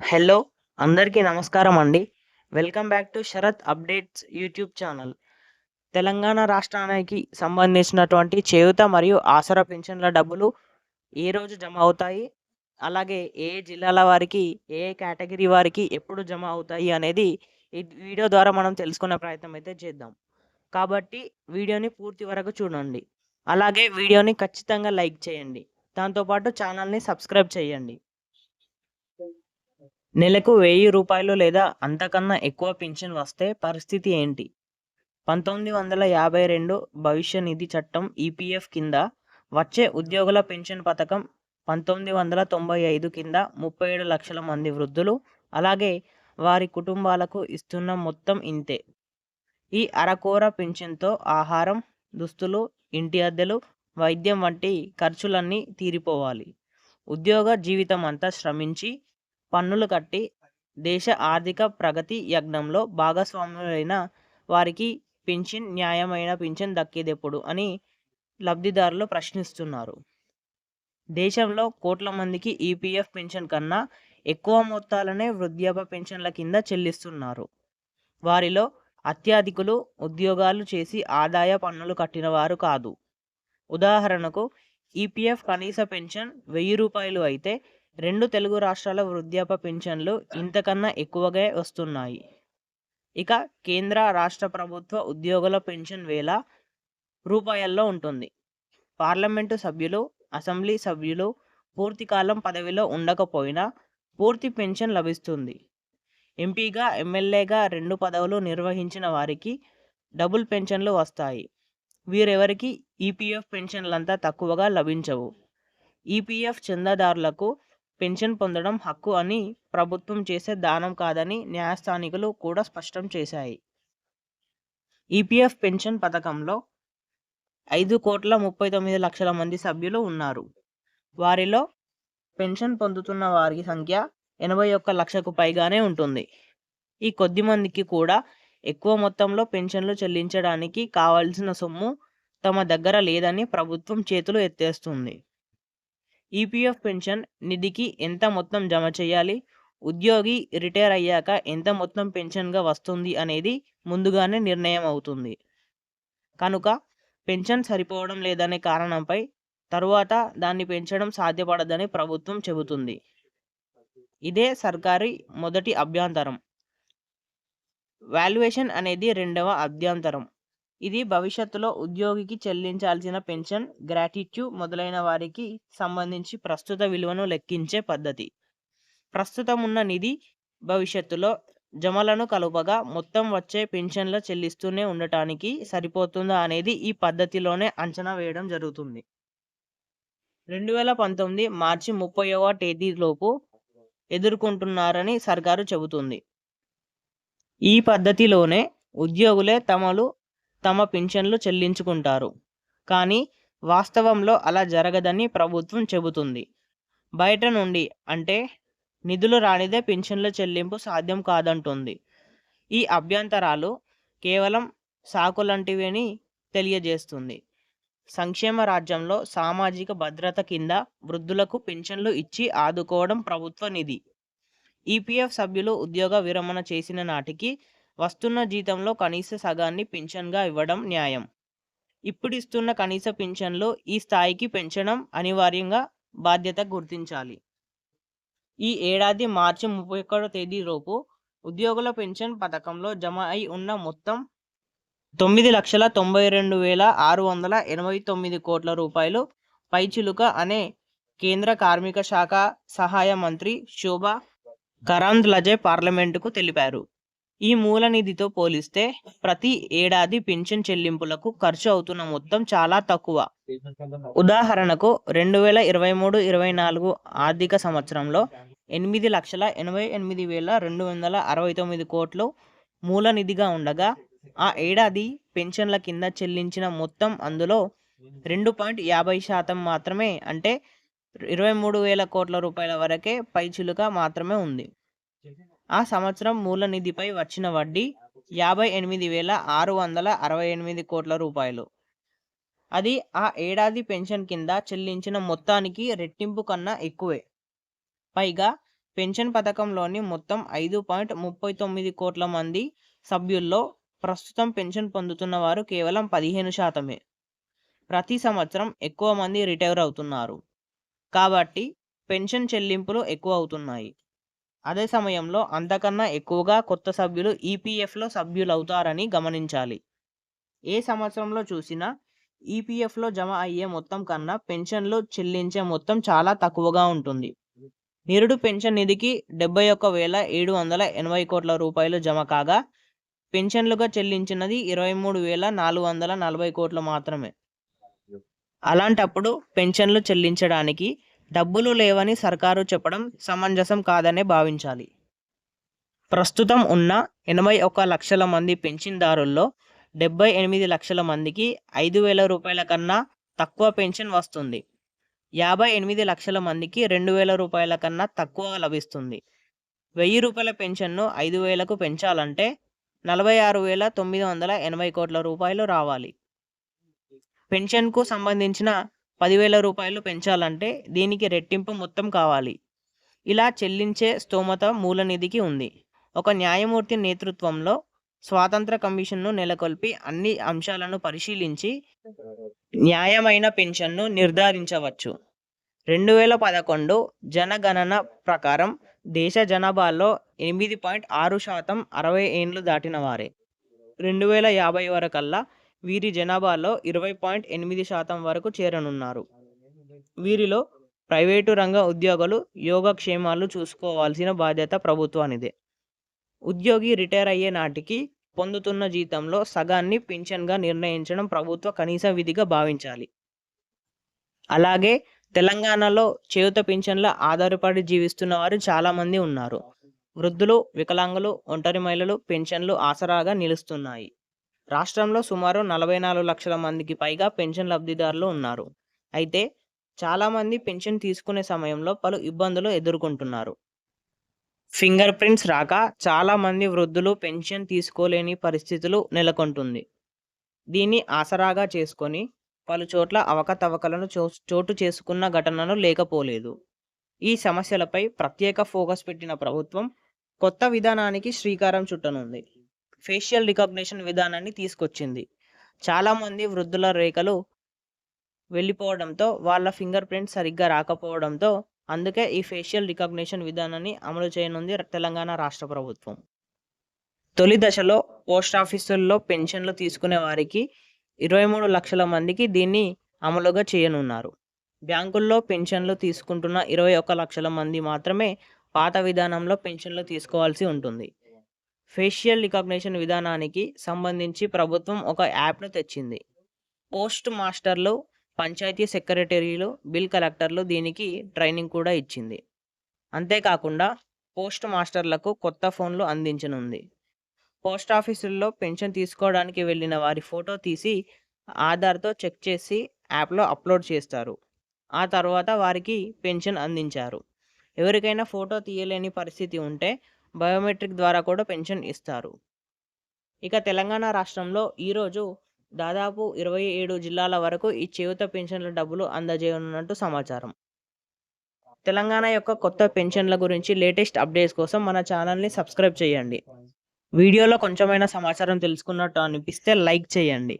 Hello అందరికీ నమస్కారం అండి welcome back to Sharath updates YouTube channel. Telangana రాష్ట్రానికి సంబంధించినటువంటి చేయూత మరియు ఆసరా పెన్షన్ల డబ్బులు ఏ రోజు జమ అవుతాయి? అలాగే ఏ జిల్లాల వారికి ఏ కేటగిరీ వారికి ఎప్పుడు జమ అవుతాయి అనేది ఈ వీడియో ద్వారా మనం తెలుసుకునే ప్రయత్నం అయితే చేద్దాం. కాబట్టి వీడియోని పూర్తి వరకు చూడండి. అలాగే వీడియోని ఖచ్చితంగా లైక్ చేయండి. దాంతోపాటు ఛానల్ని సబ్స్క్రైబ్ చేయండి. నెలకు వెయ్యి రూపాయలు లేదా అంతకన్నా ఎక్కువ పింఛన్ వస్తే పరిస్థితి ఏంటి? పంతొమ్మిది వందల యాభై రెండు భవిష్య నిధి చట్టం ఈపీఎఫ్ కింద వచ్చే ఉద్యోగుల పెన్షన్ పథకం పంతొమ్మిది వందల తొంభై ఐదు కింద ముప్పై ఏడు లక్షల మంది వృద్ధులు అలాగే వారి కుటుంబాలకు ఇస్తున్న మొత్తం ఇంతే. ఈ అరకోర పింఛన్తో ఆహారం దుస్తులు ఇంటి అద్దెలు వైద్యం వంటి ఖర్చులన్నీ తీరిపోవాలి. ఉద్యోగ జీవితం అంతా శ్రమించి పన్నులు కట్టి దేశ ఆర్థిక ప్రగతి యజ్ఞంలో భాగస్వాములైన వారికి పింఛన్ న్యాయమైన పింఛన్ దక్కేదెప్పుడు అని లబ్ధిదారులు ప్రశ్నిస్తున్నారు. దేశంలో కోట్ల మందికి ఈపీఎఫ్ పెన్షన్ కన్నా ఎక్కువ మొత్తాలనే వృద్ధాప్య పెన్షన్ల కింద చెల్లిస్తున్నారు. వారిలో అత్యధికులు ఉద్యోగాలు చేసి ఆదాయ పన్నులు కట్టిన వారు కాదు. ఉదాహరణకు ఈపీఎఫ్ కనీస పెన్షన్ వెయ్యి రూపాయలు అయితే రెండు తెలుగు రాష్ట్రాల వృద్ధాప్య పెన్షన్లు ఇంతకన్నా ఎక్కువగా వస్తున్నాయి. ఇక కేంద్ర రాష్ట్ర ప్రభుత్వ ఉద్యోగుల పెన్షన్ వేల రూపాయల్లో ఉంటుంది. పార్లమెంటు సభ్యులు అసెంబ్లీ సభ్యులు పూర్తి కాలం పదవిలో ఉండకపోయినా పూర్తి పెన్షన్ లభిస్తుంది. ఎంపీగా ఎమ్మెల్యేగా రెండు పదవులు నిర్వహించిన వారికి డబుల్ పెన్షన్లు వస్తాయి. వీరెవరికి ఈపీఎఫ్ పెన్షన్లంతా తక్కువగా లభించవు. ఈపీఎఫ్ చందాదారులకు పెన్షన్ పొందడం హక్కు అని ప్రభుత్వం చేసే దానం కాదని న్యాయస్థానికులు కూడా స్పష్టం చేశాయి. ఈపీఎఫ్ పెన్షన్ పథకంలో ఐదు కోట్ల ముప్పై తొమ్మిది లక్షల మంది సభ్యులు ఉన్నారు. వారిలో పెన్షన్ పొందుతున్న వారి సంఖ్య ఎనభై ఒక్క లక్షకు పైగానే ఉంటుంది. ఈ కొద్ది మందికి కూడా ఎక్కువ మొత్తంలో పెన్షన్లు చెల్లించడానికి కావాల్సిన సొమ్ము తమ దగ్గర లేదని ప్రభుత్వం చేతులు ఎత్తేస్తుంది. ఈపీఎఫ్ పెన్షన్ నిధికి ఎంత మొత్తం జమ చేయాలి? ఉద్యోగి రిటైర్ అయ్యాక ఎంత మొత్తం పెన్షన్గా వస్తుంది అనేది ముందుగానే నిర్ణయం అవుతుంది. కనుక పెన్షన్ సరిపోవడం లేదనే కారణంపై తరువాత దాన్ని పెంచడం సాధ్యపడదని ప్రభుత్వం చెబుతుంది. ఇదే సర్కారీ మొదటి అభ్యంతరం. వాల్యుయేషన్ అనేది రెండవ అభ్యంతరం. ఇది భవిష్యత్తులో ఉద్యోగికి చెల్లించాల్సిన పెన్షన్ గ్రాటిట్యూ మొదలైన వారికి సంబంధించి ప్రస్తుత విలువను లెక్కించే పద్ధతి. ప్రస్తుతం ఉన్న నిధి భవిష్యత్తులో జమలను కలుపగా మొత్తం వచ్చే పెన్షన్లు చెల్లిస్తూనే ఉండటానికి సరిపోతుందా అనేది ఈ పద్ధతిలోనే అంచనా వేయడం జరుగుతుంది. రెండు వేల పంతొమ్మిది మార్చి ముప్పైవ తేదీలోపు ఎదుర్కొంటున్నారని సర్కారు చెబుతుంది. ఈ పద్ధతిలోనే ఉద్యోగులే తమలు తమ పింఛన్లు చెల్లించుకుంటారు. కానీ వాస్తవంలో అలా జరగదని ప్రభుత్వం చెబుతుంది. బయట నుండి అంటే నిధులు రానిదే పింఛన్ల చెల్లింపు సాధ్యం కాదంటుంది. ఈ అభ్యంతరాలు కేవలం సాకులంటివని తెలియజేస్తుంది. సంక్షేమ రాజ్యంలో సామాజిక భద్రత కింద వృద్ధులకు పింఛన్లు ఇచ్చి ఆదుకోవడం ప్రభుత్వ నిధి. ఈపీఎఫ్ సభ్యులు ఉద్యోగ విరమణ చేసిన నాటికి వస్తున్న జీతంలో కనీస సగాన్ని పింఛన్గా ఇవ్వడం న్యాయం. ఇప్పుడు ఇస్తున్న కనీస పింఛన్లు ఈ స్థాయికి పెంచడం అనివార్యంగా బాధ్యత గుర్తించాలి. ఈ ఏడాది మార్చి ముప్పై ఒకటో తేదీలోపు ఉద్యోగుల పెన్షన్ పథకంలో జమ అయి ఉన్న మొత్తం తొమ్మిది లక్షల తొంభై రెండు వేల ఆరు వందల ఎనభై తొమ్మిది కోట్ల రూపాయలు పైచిలుక అనే కేంద్ర కార్మిక శాఖ సహాయ మంత్రి శోభా కరాంద్లజే పార్లమెంటుకు తెలిపారు. ఈ మూల నిధితో పోలిస్తే ప్రతి ఏడాది పింఛన్ చెల్లింపులకు ఖర్చు అవుతున్న మొత్తం చాలా తక్కువ. ఉదాహరణకు రెండు వేల ఇరవై మూడు ఇరవై నాలుగు ఆర్థిక సంవత్సరంలో ఎనిమిది లక్షల ఎనభై ఎనిమిది వేల రెండు వందల అరవై తొమ్మిది కోట్లు మూల నిధిగా ఉండగా ఆ ఏడాది పెన్షన్ల కింద చెల్లించిన మొత్తం అందులో రెండు పాయింట్ యాభై శాతం మాత్రమే అంటే ఇరవై మూడు వేల కోట్ల రూపాయల వరకే పైచులుగా మాత్రమే ఉంది. ఆ సంవత్సరం మూల నిధిపై వచ్చిన వడ్డీ యాభై ఎనిమిది వేల ఆరు వందల అరవై ఎనిమిది కోట్ల రూపాయలు. అది ఆ ఏడాది పెన్షన్ కింద చెల్లించిన మొత్తానికి రెట్టింపు కన్నా ఎక్కువే. పైగా పెన్షన్ పథకంలోని మొత్తం ఐదు పాయింట్ ముప్పై తొమ్మిది కోట్ల మంది సభ్యుల్లో ప్రస్తుతం పెన్షన్ పొందుతున్న వారు కేవలం పదిహేను శాతమే. ప్రతి సంవత్సరం ఎక్కువ మంది రిటైర్ అవుతున్నారు. కాబట్టి పెన్షన్ చెల్లింపులు ఎక్కువ అవుతున్నాయి. అదే సమయంలో అంతకన్నా ఎక్కువగా కొత్త సభ్యులు ఈపీఎఫ్లో సభ్యులవుతారని గమనించాలి. ఏ సంవత్సరంలో చూసినా ఈపీఎఫ్లో జమ అయ్యే మొత్తం కన్నా పెన్షన్లు చెల్లించే మొత్తం చాలా తక్కువగా ఉంటుంది. నిరుడు పెన్షన్ నిధికి డెబ్బై ఒక్క వేల ఏడు వందల ఎనభై కోట్ల రూపాయలు జమ కాగా పెన్షన్లుగా చెల్లించినది ఇరవై మూడు వేల నాలుగు వందల నలభై కోట్లు మాత్రమే. అలాంటప్పుడు పెన్షన్లు చెల్లించడానికి డబ్బులు లేవని సర్కారు చెప్పడం సమంజసం కాదనే భావించాలి. ప్రస్తుతం ఉన్న ఎనభై ఒక్క లక్షల మంది పెన్షన్దారుల్లో డెబ్బై ఎనిమిది లక్షల మందికి ఐదు వేల రూపాయల కన్నా తక్కువ పెన్షన్ వస్తుంది. యాభై ఎనిమిది లక్షల మందికి రెండు వేల రూపాయల కన్నా తక్కువ లభిస్తుంది. వెయ్యి రూపాయల పెన్షన్ను ఐదు వేలకు పెంచాలంటే నలభై ఆరు వేల తొమ్మిది వందల ఎనభై కోట్ల రూపాయలు రావాలి. పెన్షన్కు సంబంధించిన పదివేల రూపాయలు పెంచాలంటే దీనికి రెట్టింపు మొత్తం కావాలి. ఇలా చెల్లించే స్తోమత మూలనిధికి ఉంది. ఒక న్యాయమూర్తి నేతృత్వంలో స్వాతంత్ర కమిషన్ను నెలకొల్పి అన్ని అంశాలను పరిశీలించి న్యాయమైన పెన్షన్ను నిర్ధారించవచ్చు. రెండు వేల పదకొండు జనగణన ప్రకారం దేశ జనాభాలో ఎనిమిది పాయింట్ ఆరు శాతం అరవై ఏండ్లు దాటిన వారే. రెండు వేల యాభై వరకల్లా వీరి జనాభాలో ఇరవై పాయింట్ ఎనిమిది శాతం వరకు చేరనున్నారు. వీరిలో ప్రైవేటు రంగ ఉద్యోగులు యోగక్షేమాలు చూసుకోవాల్సిన బాధ్యత ప్రభుత్వానిదే. ఉద్యోగి రిటైర్ అయ్యే నాటికి పొందుతున్న జీతంలో సగాన్ని పింఛన్గా నిర్ణయించడం ప్రభుత్వ కనీస విధిగా భావించాలి. అలాగే తెలంగాణలో చేయుత పింఛన్ల ఆధారపడి జీవిస్తున్న వారు చాలామంది ఉన్నారు. వృద్ధులు వికలాంగులు ఒంటరి మహిళలు పెన్షన్లు ఆసరాగా నిలుస్తున్నాయి. రాష్ట్రంలో సుమారు నలభై నాలుగు లక్షల మందికి పైగా పెన్షన్ లబ్ధిదారులు ఉన్నారు. అయితే చాలామంది పెన్షన్ తీసుకునే సమయంలో పలు ఇబ్బందులు ఎదుర్కొంటున్నారు. ఫింగర్ ప్రింట్స్ రాక చాలామంది వృద్ధులు పెన్షన్ తీసుకోలేని పరిస్థితులు నెలకొంటుంది. దీన్ని ఆసరాగా చేసుకొని పలు చోట్ల అవకతవకలను చో చోటు చేసుకున్న ఘటనలు లేకపోలేదు. ఈ సమస్యలపై ప్రత్యేక ఫోకస్ పెట్టిన ప్రభుత్వం కొత్త విధానానికి శ్రీకారం చుట్టనుంది. ఫేషియల్ రికగ్నిషన్ విధానాన్ని తీసుకొచ్చింది. చాలామంది వృద్ధుల రేఖలు వెళ్ళిపోవడంతో వాళ్ళ ఫింగర్ ప్రింట్ సరిగ్గా రాకపోవడంతో అందుకే ఈ ఫేషియల్ రికగ్నిషన్ విధానాన్ని అమలు చేయనుంది తెలంగాణ రాష్ట్ర ప్రభుత్వం. తొలి దశలో పోస్ట్ ఆఫీసుల్లో పెన్షన్లు తీసుకునే వారికి ఇరవై మూడు లక్షల మందికి దీన్ని అమలుగా చేయనున్నారు. బ్యాంకుల్లో పెన్షన్లు తీసుకుంటున్న ఇరవై ఒక్క లక్షల మంది మాత్రమే పాత విధానంలో పెన్షన్లు తీసుకోవాల్సి ఉంటుంది. ఫేషియల్ రికగ్నిషన్ విధానానికి సంబంధించి ప్రభుత్వం ఒక యాప్ను తెచ్చింది. పోస్ట్ మాస్టర్లు పంచాయతీ సెక్రటరీలు బిల్ కలెక్టర్లు దీనికి ట్రైనింగ్ కూడా ఇచ్చింది. అంతేకాకుండా పోస్ట్ మాస్టర్లకు కొత్త ఫోన్లు అందించనుంది. పోస్ట్ ఆఫీసుల్లో పెన్షన్ తీసుకోవడానికి వెళ్ళిన వారి ఫోటో తీసి ఆధార్తో చెక్ చేసి యాప్లో అప్లోడ్ చేస్తారు. ఆ తర్వాత వారికి పెన్షన్ అందించారు. ఎవరికైనా ఫోటో తీయలేని పరిస్థితి ఉంటే బయోమెట్రిక్ ద్వారా కూడా పెన్షన్ ఇస్తారు. ఇక తెలంగాణ రాష్ట్రంలో ఈరోజు దాదాపు ఇరవై ఏడు జిల్లాల వరకు ఈ చేయుత పెన్షన్ల డబ్బులు అందజేయనున్నట్టు సమాచారం. తెలంగాణ యొక్క కొత్త పెన్షన్ల గురించి లేటెస్ట్ అప్డేట్స్ కోసం మన ఛానల్ని సబ్స్క్రైబ్ చేయండి. వీడియోలో కొంచెమైనా సమాచారం తెలుసుకున్నట్టు అనిపిస్తే లైక్ చేయండి.